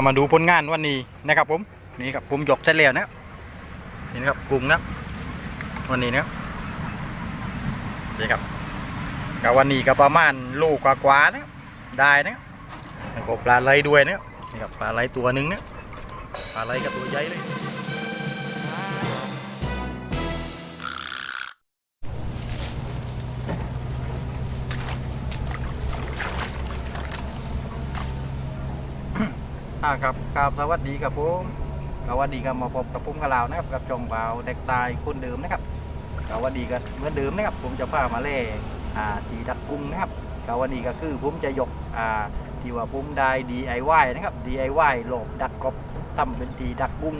ก็มาดูผลงานวันนี้นะครับผมนี่ครับผมยกเสร็จแล้วนะนี่นะครับกุ้งนะวันนี้นะนี่ครับก็วันนี้ก็ประมาณลูกกว่าๆนะได้นะครับแล้วก็ปลาไหลด้วยนะนี่ครับปลาไหลตัวหนึ่งนะปลาไหลกับตัวใหญ่เลย อ่าครับครับสวัสดีครับผมสวัสดีครับมาพบกับผมกับเรานะครับกับจองเบาวเด็กตายคนเดิมนะครับสวัสดีกันเหมือนเดิมนะครับ ผมจะพามาเล่อ่าตีดักกุ้งนะครับก็วันนี้ก็คือผมจะยกอ่าที่ว่าผมได้ DIY นะครับ DIY หลบดักกบทำเป็นตีดักกุ้ง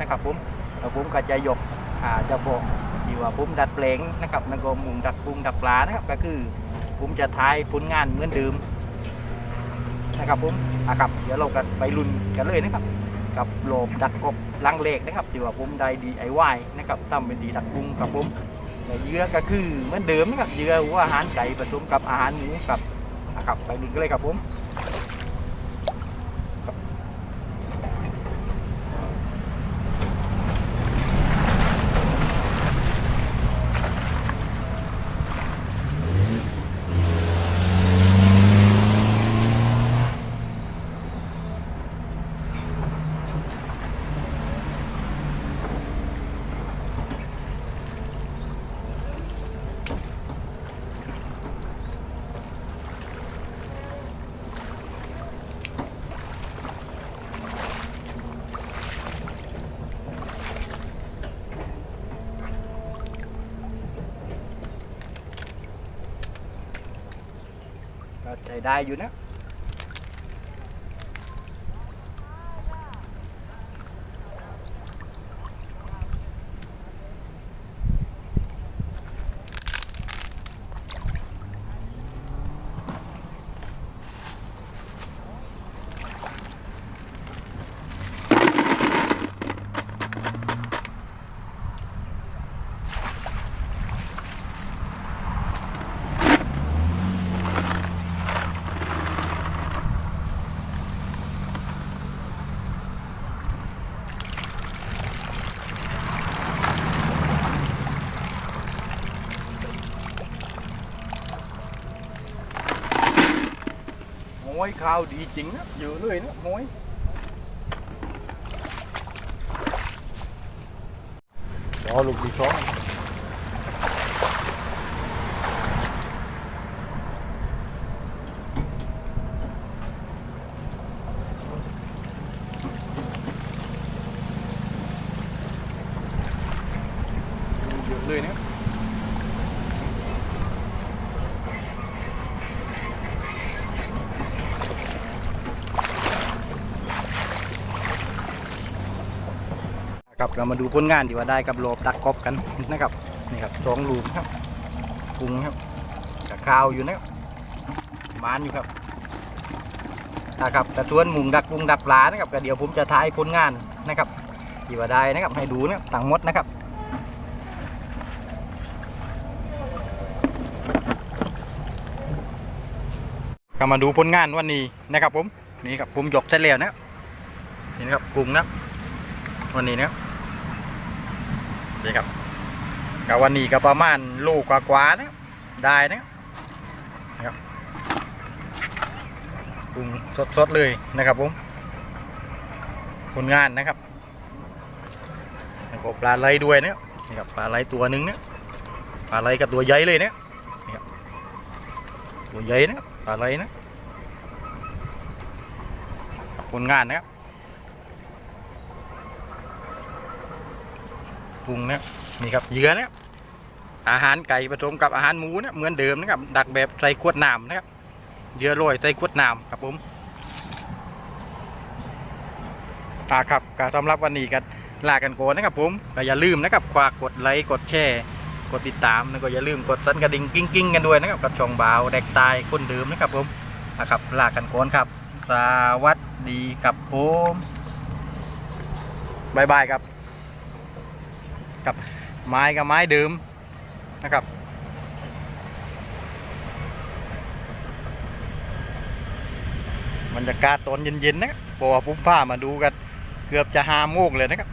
นะครับผมแล้วผมก็จะยกอ่าจะบอกที่ว่าผมดัดแปลงนะครับแล้วก็มุงดักกุ้งดักปลานะครับก็คือผมจะทายผลงานเหมือนเดิม นะครับผมอะครับเดี๋ยวเรากันไปลุ้นกันเลยนะครับ กับโลบดักกบลังเลกนะครับที่ว่าผมได้ดีไอวายนะครับทำเป็นดีดักกุ้งครับผมแต่เยื่อก็คือเหมือนเดิมนะครับเยื่อหัวอาหารไก่ผสมกับอาหารหมูกับอะครับไปลุนกันเลยครับผม ได้อยู่นะ โอ้ยข้าวดีจริงนะเยอะเลยนะโอ้ยรอลูกดีช้อนเยอะเลยนะ ครับเรามาดูผลงานที่ว่าได้กับโลบดักกบกันนะครับนี่ครับสองลูกครับกุ้งครับกับข้าวอยู่นะครับมานอยู่ครับนะครับกระชวนมุงดักกุ้งดักปลานะครับก็เดี๋ยวผมจะถ่ายผลงานนะครับที่ว่าได้นะครับให้ดูนะครับต่างมดนะครับก็มาดูผลงานวันนี้นะครับผมนี่ครับผมยกเสร็จแล้วนะนี่นะครับกุ้งนะวันนี้นะครับ นี่ครับกับวันนี้ก็ประมาณโลกกว่าๆนะได้นะครับปรุงสดๆเลยนะครับผมผลงานนะครับแล้วก็ปลาไหลด้วยนะนี่ครับปลาไหลตัวหนึ่งนะปลาไหลกับตัวใหญ่เลยนะนี่ครับตัวใหญ่นะปลาไหลนะผลงานนะครับ ปรุงนะนี่ครับเหยื่อนะอาหารไก่ผสมกับอาหารหมูนะเหมือนเดิมนะครับ ดักแบบใส่ขวดน้ำนะครับเหยื่อโรยใส่ขวดน้ำครับผมอ่าครับก็สำหรับวันนี้ก็ลากันโกนนะครับผมก็อย่าลืมนะครับฝากกดไลค์กดแชร์กดติดตามแล้วก็อย่าลืมกดสั่นกระดิ่งกิ้งกิ้งกันด้วยนะครับกับช่องบ่าวแดกตายคนเดิมนะครับผมนะครับลากันโกนครับ สวัสดีครับผมบายบายครับ กับไม้กับไม้เดิมนะครับบรรยากาศตอนเย็นๆนะครับเพราะว่าผมพามาดูกันเกือบจะหาโมกเลยนะครับ